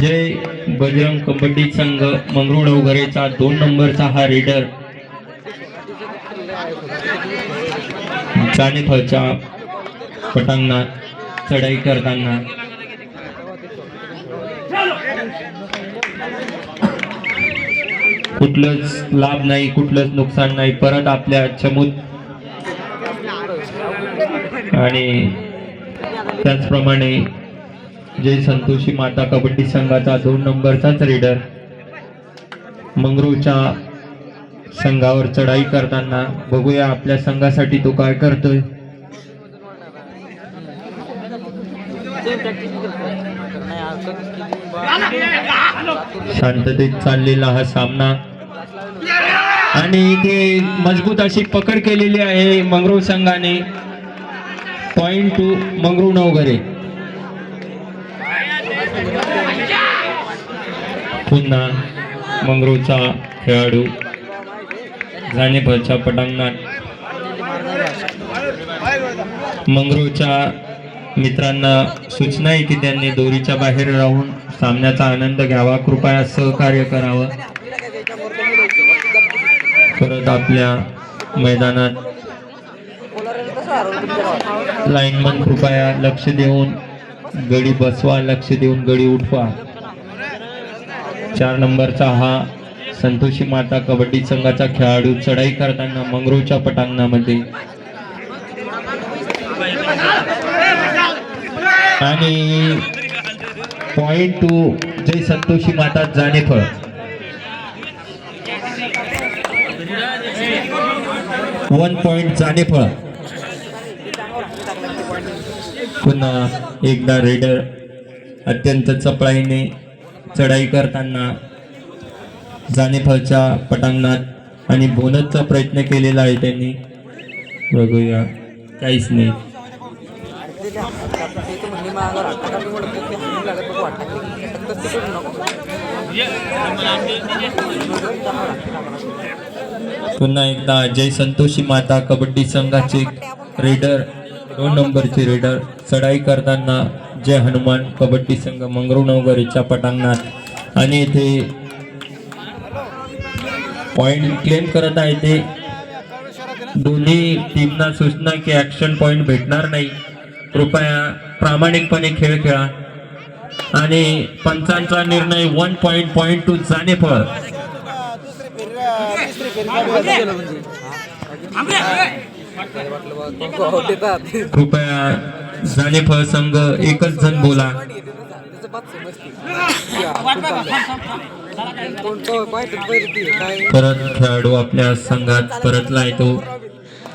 जय बजरंग कबड्डी संघ मंगरुळ वगैरेचा दोन नंबरचा हा रेडर. चाणेफळच्या पटांगणात चढाई करताना. कुठलंच लाभ नाही कुठलंच नुकसान नाही परत आपल्या चमूत. आणि त्याचप्रमाणे जय संतोषी माता कबड्डी संघाचा दोन नंबरचाच रेडर. मंगरूच्या संघावर चढाई करताना बघूया आपल्या संघासाठी तो काय करतोय. शांततेत चाललेला हा सामना. आणि इथे मजबूत अशी पकड केलेली आहे मंगरूळ संघाने. Point to Mangrul Navghare. पुन्हा मंगरूचा खेळाडू जाणेभरच्या पटांगणात. मंगरूच्या मित्रांना सूचना आहे की त्यांनी दोरीच्या बाहेर राहून सामन्याचा आनंद घ्यावा कृपया सहकार्य करावं. परत आपल्या मैदानात लाईनमन कृपया लक्ष देऊन गडी बसवा लक्ष देऊन गडी उठवा. चार नंबरचा हा संतोषी माता कबड्डी संघाचा खेळाडू चढाई करताना मंगरूच्या पटांगणामध्ये. आणि point to Jai Santoshi Mata Janephal one point Janephal पुन्हा एकदा रेडर अत्यंत चपळाईने चढाई करताना जाणेफळच्या पटांगणात आणि बोनसचा प्रयत्न केलेला आहे त्यांनी. बघूया काहीच नाही. पुन्हा एकदा जय संतोषी माता कबड्डी संघाचे रेडर दोन नंबरचे रेडर चढाई करताना जय हनुमान कबड्डी संघ मंगरू नवगरीच्या पटांगणात. आणि इथे पॉइंट क्लेम करत आहे ते. दोन्ही टीमना सूचना की ऍक्शन पॉइंट भेटणार नाही. कृपया प्रामाणिकपणे खेळ खेळा. आणि पंचांचा निर्णय वन पॉइंट पॉइंट टू जाणे फळ. कृपया जाणेफळ संघ एकच जण बोला. परत खेळाडू आपल्या संघात परतला येतो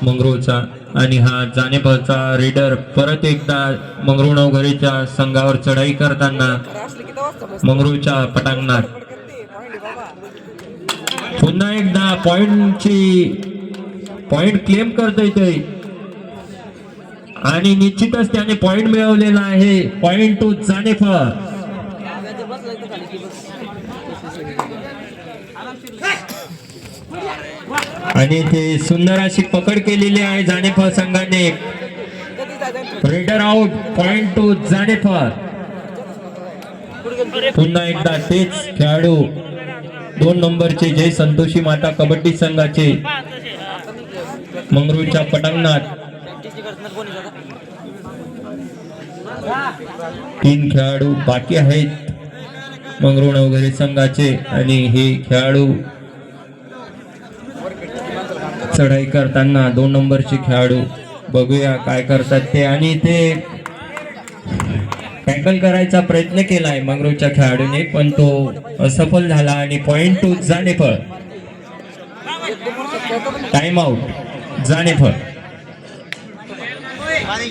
मंगरूळचा. आणि हा जाणेफळचा रेडर परत एकदा मंगरूळ नवघरीच्या संघावर चढाई करताना मंगरूळच्या पटांगणात. पुन्हा एकदा पॉइंटची पॉइंट क्लेम करतोय ते. आणि निश्चितच त्याने पॉइंट मिळवलेला आहे. पॉइंट टू जानेफर आणि ते सुंदर अशी पकड केलेली आहे जानेफर संघाने. Raider out point to Janefal पुन्हा एकदा तेच खेळाडू. दोन नंबरचे जय संतोषी माता कबड्डी संघाचे. मंगरूळच्या पटांगणात. तीन खेळाडू बाकी आहेत. मंगरुळ वगैरे संघाचे आणि हे खेळाडू चढाई करताना दोन नंबरचे खेळाडू. बघूया काय करतात ते. आणि ते टॅकल करायचा प्रयत्न केलाय मंगरूच्या खेळाडूने पण तो असफल झाला आणि point to Janefal time out Janefal जाणे